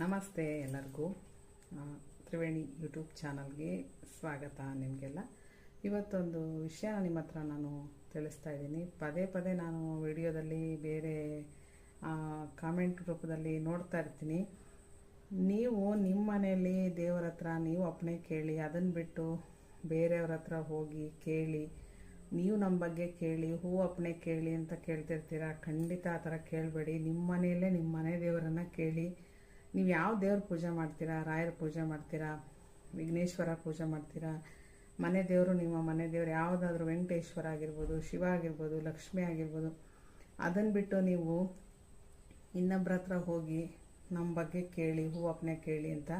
ನಮಸ್ತೆ ಎಲ್ಲರಿಗೂ. ತ್ರಿವೇಣಿ ಯೂಟ್ಯೂಬ್ ಚಾನಲ್ಗೆ ಸ್ವಾಗತ ನಿಮಗೆಲ್ಲ. ಇವತ್ತೊಂದು ವಿಷಯ ನಿಮ್ಮ ಹತ್ರ ನಾನು ತಿಳಿಸ್ತಾ ಇದ್ದೀನಿ. ಪದೇ ಪದೇ ನಾನು ವಿಡಿಯೋದಲ್ಲಿ ಬೇರೆ ಕಾಮೆಂಟ್ ರೂಪದಲ್ಲಿ ನೋಡ್ತಾ ಇರ್ತೀನಿ. ನೀವು ನಿಮ್ಮ ಮನೆಯಲ್ಲಿ ದೇವರ ಹತ್ರ ನೀವು ಅಪ್ಪಣೆ ಕೇಳಿ ಅದನ್ನು ಬಿಟ್ಟು ಬೇರೆಯವ್ರ ಹತ್ರ ಹೋಗಿ ಕೇಳಿ, ನೀವು ನಮ್ಮ ಬಗ್ಗೆ ಕೇಳಿ, ಹೂ ಅಪ್ಪಣೆ ಕೇಳಿ ಅಂತ ಕೇಳ್ತಿರ್ತೀರಾ? ಖಂಡಿತ ಆ ಥರ ಕೇಳಬೇಡಿ. ನಿಮ್ಮ ಮನೆಯಲ್ಲೇ ನಿಮ್ಮ ಮನೆ ದೇವರನ್ನು ಕೇಳಿ ನೀವು ಯಾವ ದೇವ್ರ ಪೂಜೆ ಮಾಡ್ತೀರಾ? ರಾಯರ ಪೂಜೆ ಮಾಡ್ತೀರಾ? ವಿಘ್ನೇಶ್ವರ ಪೂಜೆ ಮಾಡ್ತೀರಾ? ಮನೆ ದೇವರು ನಿಮ್ಮ ಮನೆ ದೇವರು ಯಾವುದಾದ್ರೂ ವೆಂಕಟೇಶ್ವರ ಆಗಿರ್ಬೋದು, ಶಿವ ಆಗಿರ್ಬೋದು, ಲಕ್ಷ್ಮಿ ಆಗಿರ್ಬೋದು ಅದನ್ನು ಬಿಟ್ಟು ನೀವು ಇನ್ನೊಬ್ಬರ ಹತ್ರ ಹೋಗಿ ನಮ್ಮ ಬಗ್ಗೆ ಕೇಳಿ ಹೂ ಅಪ್ಪನೆ ಕೇಳಿ ಅಂತ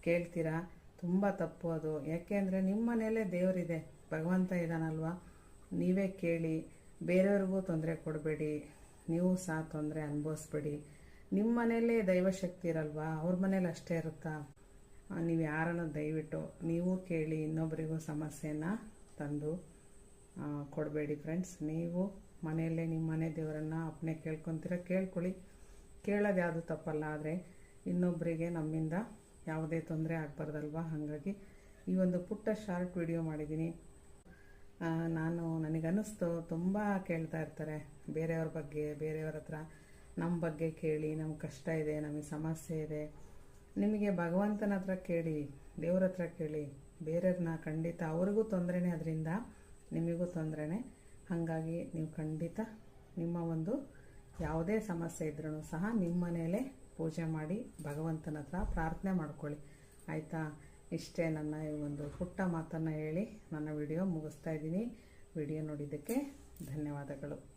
ಕೇಳ್ತೀರಾ? ತುಂಬ ತಪ್ಪು ಅದು. ಯಾಕೆ ಅಂದರೆ ನಿಮ್ಮ ಮನೆಯಲ್ಲೇ ದೇವರಿದೆ. ಭಗವಂತ ಇದ್ದಾನಲ್ವಾ ನೀವೇ ಕೇಳಿ. ಬೇರೆಯವ್ರಿಗೂ ತೊಂದರೆ ಕೊಡಬೇಡಿ. ನೀವು ಸಹ ತೊಂದರೆ ಅನುಭವಿಸ್ಬೇಡಿ. ನಿಮ್ಮ ಮನೆಯಲ್ಲೇ ದೈವಶಕ್ತಿ ಇರಲ್ವಾ? ಅವ್ರ ಮನೇಲಿ ಅಷ್ಟೇ ಇರುತ್ತಾ? ನೀವು ಯಾರನ್ನು ದಯವಿಟ್ಟು, ನೀವು ಕೇಳಿ ಇನ್ನೊಬ್ಬರಿಗೂ ಸಮಸ್ಯೆನ ತಂದು ಕೊಡಬೇಡಿ ಫ್ರೆಂಡ್ಸ್ ನೀವು ಮನೆಯಲ್ಲೇ ನಿಮ್ಮ ಮನೆ ದೇವರನ್ನು ಅಪ್ಪನೆ ಕೇಳ್ಕೊತೀರ, ಕೇಳ್ಕೊಳ್ಳಿ. ಕೇಳೋದು ಯಾವುದು ತಪ್ಪಲ್ಲ, ಆದರೆ ಇನ್ನೊಬ್ಬರಿಗೆ ನಮ್ಮಿಂದ ಯಾವುದೇ ತೊಂದರೆ ಆಗಬಾರ್ದಲ್ವಾ? ಹಾಗಾಗಿ ಈ ಒಂದು ಪುಟ್ಟ ಶಾರ್ಟ್ ವಿಡಿಯೋ ಮಾಡಿದ್ದೀನಿ. ನಾನು ನನಗನ್ನಿಸ್ತು, ತುಂಬ ಕೇಳ್ತಾ ಇರ್ತಾರೆ ಬೇರೆಯವ್ರ ಬಗ್ಗೆ, ಬೇರೆಯವ್ರ ಹತ್ರ. ನಮ್ಮ ಬಗ್ಗೆ ಕೇಳಿ ನಮ್ಮ ಕಷ್ಟ ಇದೆ, ನಮಗೆ ಸಮಸ್ಯೆ ಇದೆ. ನಿಮಗೆ ಭಗವಂತನ ಹತ್ರ ಕೇಳಿ, ದೇವ್ರ ಹತ್ರ ಕೇಳಿ, ಬೇರೆಯವ್ರನ್ನ ಖಂಡಿತ ಅವ್ರಿಗೂ ತೊಂದರೆನೇ ಅದರಿಂದ ನಿಮಗೂ ತೊಂದರೆನೇ. ಹಾಗಾಗಿ ನೀವು ಖಂಡಿತ ನಿಮ್ಮ ಒಂದು ಯಾವುದೇ ಸಮಸ್ಯೆ ಇದ್ರೂ ಸಹ ನಿಮ್ಮ ಮನೆಯಲ್ಲೇ ಪೂಜೆ ಮಾಡಿ ಭಗವಂತನ ಹತ್ರ ಪ್ರಾರ್ಥನೆ ಮಾಡ್ಕೊಳ್ಳಿ. ಆಯಿತಾ? ಇಷ್ಟೇ ನನ್ನ ಈ ಒಂದು ಪುಟ್ಟ ಮಾತನ್ನು ಹೇಳಿ ನನ್ನ ವಿಡಿಯೋ ಮುಗಿಸ್ತಾ ಇದ್ದೀನಿ. ವಿಡಿಯೋ ನೋಡಿದ್ದಕ್ಕೆ ಧನ್ಯವಾದಗಳು.